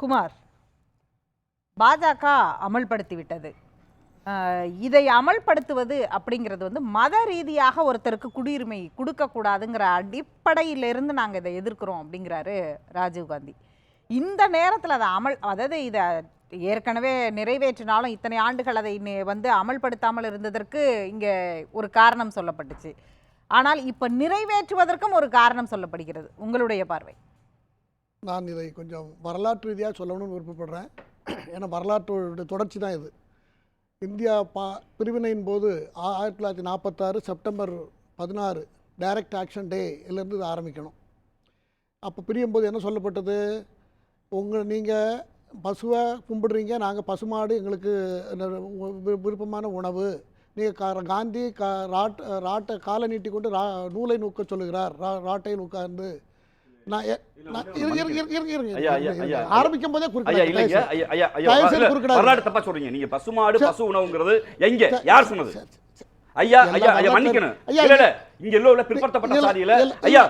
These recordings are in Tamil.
குமார் பாஜக அமல்படுத்திவிட்டது. இதை அமல்படுத்துவது அப்படிங்கிறது வந்து மத ரீதியாக ஒருத்தருக்கு குடியுரிமை கொடுக்கக்கூடாதுங்கிற அடிப்படையிலிருந்து நாங்கள் இதை எதிர்க்கிறோம் அப்படிங்கிறாரு ராஜீவ்காந்தி இந்த நேரத்தில் அதை அமல் அதாவது இதை ஏற்கனவே நிறைவேற்றினாலும் இத்தனை ஆண்டுகள் அதை வந்து அமல்படுத்தாமல் இருந்ததற்கு இங்கே ஒரு காரணம் சொல்லப்பட்டுச்சு. ஆனால் இப்போ நிறைவேற்றுவதற்கும் ஒரு காரணம் சொல்லப்படுகிறது. உங்களுடைய பார்வை. நான் இதை கொஞ்சம் வரலாற்று ரீதியாக சொல்லணும்னு விருப்பப்படுறேன். ஏன்னா வரலாற்றோட தொடர்ச்சி தான் இது. இந்தியா பா பிரிவினையின் போது ஆயிரத்தி தொள்ளாயிரத்தி நாற்பத்தாறு செப்டம்பர் பதினாறு டைரக்ட் ஆக்ஷன் டேலேருந்து இது ஆரம்பிக்கணும். அப்போ பிரியும் போது என்ன சொல்லப்பட்டது? உங்கள் நீங்கள் பசுவை கும்பிடுறீங்க நாங்கள் பசுமாடு எங்களுக்கு விருப்பமான உணவு. நீங்கள் கா காந்தி கா ராட் ராட்டை காலை நீட்டி கொண்டு ரா நூலை நூக்க சொல்லுகிறார். ரா ராட்டையில் உட்கார்ந்து ஆரம்பிக்கும் போதே. வரலாறு தப்பா சொல்றீங்க நீங்க பசுமாடு. பசு உணவுங்கிறது எங்க யார் சொன்னது. ஐயா ஐயா ஐயா மன்னிக்கணும் இங்க எல்லாம் உள்ள பிற்படுத்தப்பட்ட சாதியில ஐயா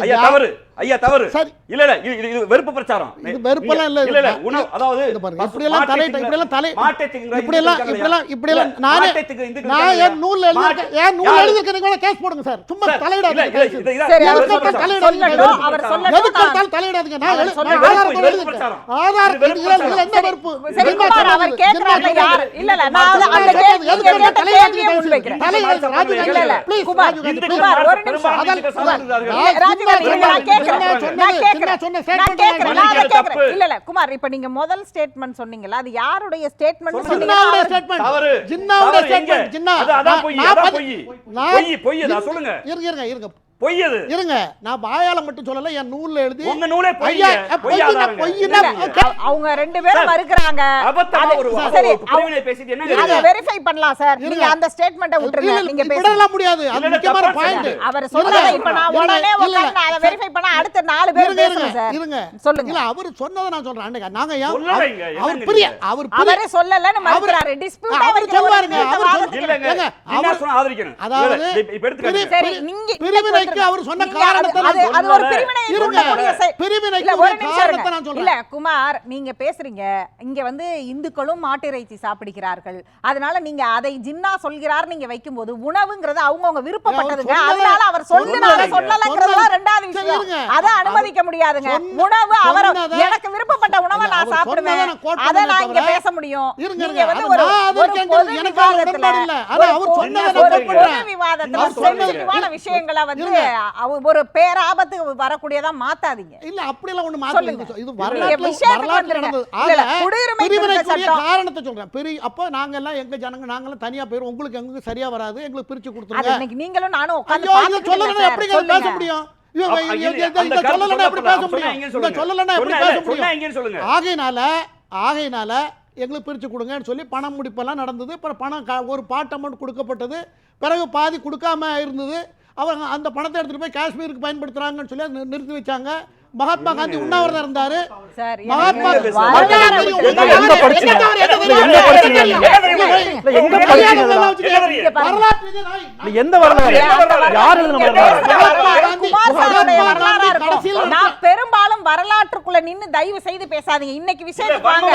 ஐயா தவறு ஐயா தவறு சரி. இல்ல இல்ல இது வெறுப்பு பிரச்சாரம் இது வெறுப்பெல்லாம் இல்ல, இல்ல இல்ல உணவு அதாவது இப்படியெல்லாம் மாட்டை தலை- திங்கிற- இப்படியெல்லாம் தலை- மாட்டை திங்கிற இப்படியெல்லாம் இந்துக்கள் இப்படியெல்லாம் இருக்காங்க இப்படியெல்லாம் இல்ல, நானே நான் இருக்காங்க எழுதிருக்கேன் மாட்டை- என் நூல்ல யாரு? எழுதிருக்கேன் நீங்க கேஸ் போடுங்க சார் சும்மா தலையிடாதீங்க சரி, அவர். தலையிடாதீங்க அவர் செய்து. தலையிடாதீங்க. நான் என்ன அவர் யாரு. இல்ல நான் அந்த கேள்வி தலையிடாதீங்க. தலையிடாதீங்க, குமார். குமார், ஒரு நிமிஷம். நான் நான் நான். நான். இல்ல, இல்ல, இப்ப நீங்க முதல் statement சொன்னீங்கல்ல, அது யாருடைய. தவறு. ஜின்னாவுடைய. ஜின்னா. அதான் பொய், அதான் பொய். பொய், பொய், சொல்லுங்க. இருங்க இருங்க இருங்க. பொய் அது. இருங்க நான் வாயால மட்டும் சொல்லல என் நூல்ல எழுதி உங்க நூலே பொய் ஆதாரங்க. பொய்னா, அவங்க ரெண்டு பேரும் மறுக்கிறாங்க. அபத்தமா அது- ஒரு சரி, பிரிவினை பேசிட்டு என்ன அதை கிடையாது? வெரிஃபை பண்ணலாம் சார். நீங்க அந்த ஸ்டேட்மெண்ட்டை விட்டுருங்க. நீங்க இப்படியெல்லாம் முடியாது. அது முக்கியமான பாயிண்ட். அவர் சொன்னதை இப்ப நான் உடனே உட்கார்ந்து அதை. வெரிஃபை பண்ண அடுத்த நாலு பேர் பேசணும் சார் இருங்க சொல்லுங்க. இல்ல அவர் சொன்னதை நான் சொல்றேன். அன்னைக்கு நாங்க அவர்- பிரிய நீங்க? அவர் அவரே சொல்லலன்னு மறுக்கிறாரு. டிஸ்பியூட் அவர் சொல்லுவாருங்க, அவர் இல்லங்க. அவர் அவர் சொன்னா ஆதரிக்கணும். அதாவது இப்ப- எடுத்துக்காதீங்க. சரி நீங்க பிரிவினைக்கு அவர் சொன்ன காரணத்தை நான் அது ஒரு. பிரிவினை பிரிவினைக்கு ஒரு காரணத்தை. நான் சொல்றேன். இல்ல குமார் நீங்க பேசுறீங்க. இங்க வந்து இந்துக்களும் மாட்டிறைச்சி சாப்பிடுகிறார்கள். அதனால நீங்க அதை ஜின்னா சொல்கிறார் நீங்க வைக்கும்போது உணவுங்கிறது அவங்கவங்க விருப்பப்பட்டதுங்க. அதனால அவர் சொல்லுனால சொன்னதை- ரெண்டாவது விஷயம். அதை அனுமதிக்க முடியாதுங்க. உணவு அவர் எனக்கு விருப்பப்பட்ட உணவை நான் சாப்பிடுவேன். அதை நான் இங்க பேச முடியும். நீங்க. வந்து ஒரு பொது விவாதத்துல ஒரு அவர் பொது- விவாதத்துல விஷயங்களை வந்து ஒரு பேராபத்து வரக்கூடியதா மாத்தாதீங்க. இல்ல அப்படிலாம் ஒண்ணு சொல்லுங்க. மாத்த இது நீங்க. நடந்தது. பிரிவினைக்குரிய சட்டம். காரணத்தை சொல்றேன். பெரிய அப்போ நாங்க எல்லாம் எங்க ஜனங்க நாங்கெல்லாம் தனியா போயிரும் உங்களுக்கு எங்களுக்கு சரியா வராது எங்களுக்கு பிரிச்சு கொடுத்துருங்க. இன்னைக்கு நீங்களும் நானும் உட்கார்ந்து எப்படி. பேச சொல்லுங்க. முடியும். ஆகையினால ஆகையினால எங்களுக்கு பிரித்து கொடுங்கன்னு சொல்லி பணம் முடிப்பெல்லாம் நடந்தது. அப்புறம் பணம் ஒரு பாட் அமௌண்ட் கொடுக்கப்பட்டது. பிறகு பாதி கொடுக்காம இருந்தது. அவங்க அந்த பணத்தை எடுத்துட்டு போய் காஷ்மீருக்கு பயன்படுத்துகிறாங்கன்னு சொல்லி அதை நிறுத்தி வச்சாங்க. மகாத்மா காந்தி உண்ணாவிரதம் இருந்தாரு. மகாத்மா எந்த வரலாறு? யார். நான் பெரும்பாலும் வரலாற்றுக்குள்ள நின்னு தயவு செய்து பேசாதீங்க. இன்னைக்கு விஷயத்துக்கு வாங்க?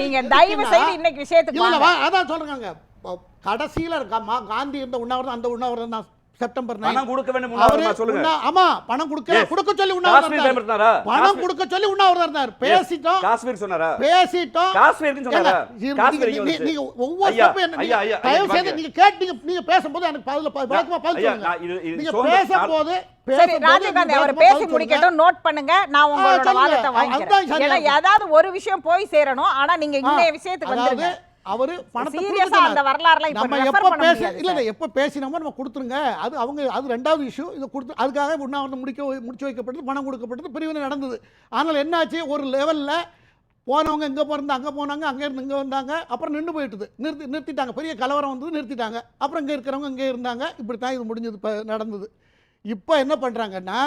நீங்க தயவு செய்து இன்னைக்கு விஷயத்துக்கு அதான் சொல்றாங்க. கடைசியில இருக்க காந்தி இருந்த உண்ணாவிரதம் அந்த உண்ணாவிரதம் தான். செப்டம்பர் பணம் 9 கொடுக்க வேண்டும் சொல்லுங்க ஆமா பணம் கொடுக்க. கொடுக்க சொல்லி உண்ணாவிரதம்? பணம். கொடுக்க சொல்லி உண்ணாவிரதம் இருந்தார் பேசிட்டோம் காஷ்மீர் சொன்னாரா பேசிட்டோம் காஷ்மீர்னு சொன்னாரா நீங்க-. ஒவ்வொரு step என்ன- தயவு செய்து. நீங்க கேட்டு நீங்க பேசும்போது எனக்கு பதில விளக்கமா பதில் சொல்லுங்க நீங்க பேசும்போது சரி பேசும்போது ராஜீவ்காந்தி அவர் பேசி. முடிக்கட்டும் நோட் பண்ணுங்க நான் உங்களோட. வாதத்தை வாங்கிக்கிறேன். ஏதாவது ஒரு விஷயம் போய் சேரணும் ஆனா நீங்க இன்னைய விஷயத்துக்கு வந்துருங்க அவரு பணத்தை. அந்த வரலாறுலாம் நம்ம எப்ப பேச இல்ல. இல்ல எப்ப பேசினோமோ நம்ம கொடுத்துருங்க. அது அவங்க அது ரெண்டாவது இஷ்யூ இதை கொடுத்து அதுக்காக உண்ணாவிரதம் முடிக்க முடிச்சு வைக்கப்பட்டது பணம் கொடுக்கப்பட்டது பிரிவினை நடந்தது. ஆனால் என்னாச்சு? ஒரு லெவல்ல போனவங்க இங்கே போகிறது அங்கே போனாங்க அங்கே இருந்து இங்கே வந்தாங்க. அப்புறம் நின்று போயிட்டுது. நிறுத்தி நிறுத்திட்டாங்க. பெரிய கலவரம் வந்தது நிறுத்திட்டாங்க. அப்புறம் இங்கே இருக்கிறவங்க இங்கே இருந்தாங்க. இப்படி தான் இது முடிஞ்சது இப்போ நடந்தது. இப்போ என்ன பண்ணுறாங்கன்னா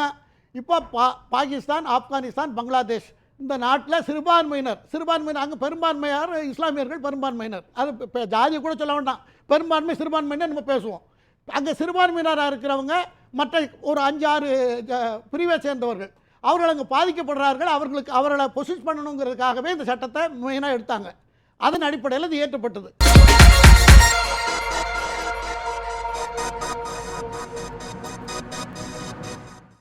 இப்போ பா பாகிஸ்தான் ஆப்கானிஸ்தான் பங்களாதேஷ் இந்த நாட்டில் சிறுபான்மையினர் சிறுபான்மையினர் அங்கே பெரும்பான்மையார் இஸ்லாமியர்கள் பெரும்பான்மையினர். அது இப்போ ஜாதி கூட சொல்ல வேண்டாம். பெரும்பான்மை சிறுபான்மையினர் நம்ம பேசுவோம். அங்கே சிறுபான்மையினராக இருக்கிறவங்க மற்ற ஒரு அஞ்சு ஆறு பிரிவை சேர்ந்தவர்கள் அவர்கள் அங்கே பாதிக்கப்படுறார்கள் அவர்களுக்கு அவர்களை பொசிஷன் பண்ணணுங்கிறதுக்காகவே இந்த சட்டத்தை மெயினாக எடுத்தாங்க. அதன் அடிப்படையில் இது ஏற்றப்பட்டது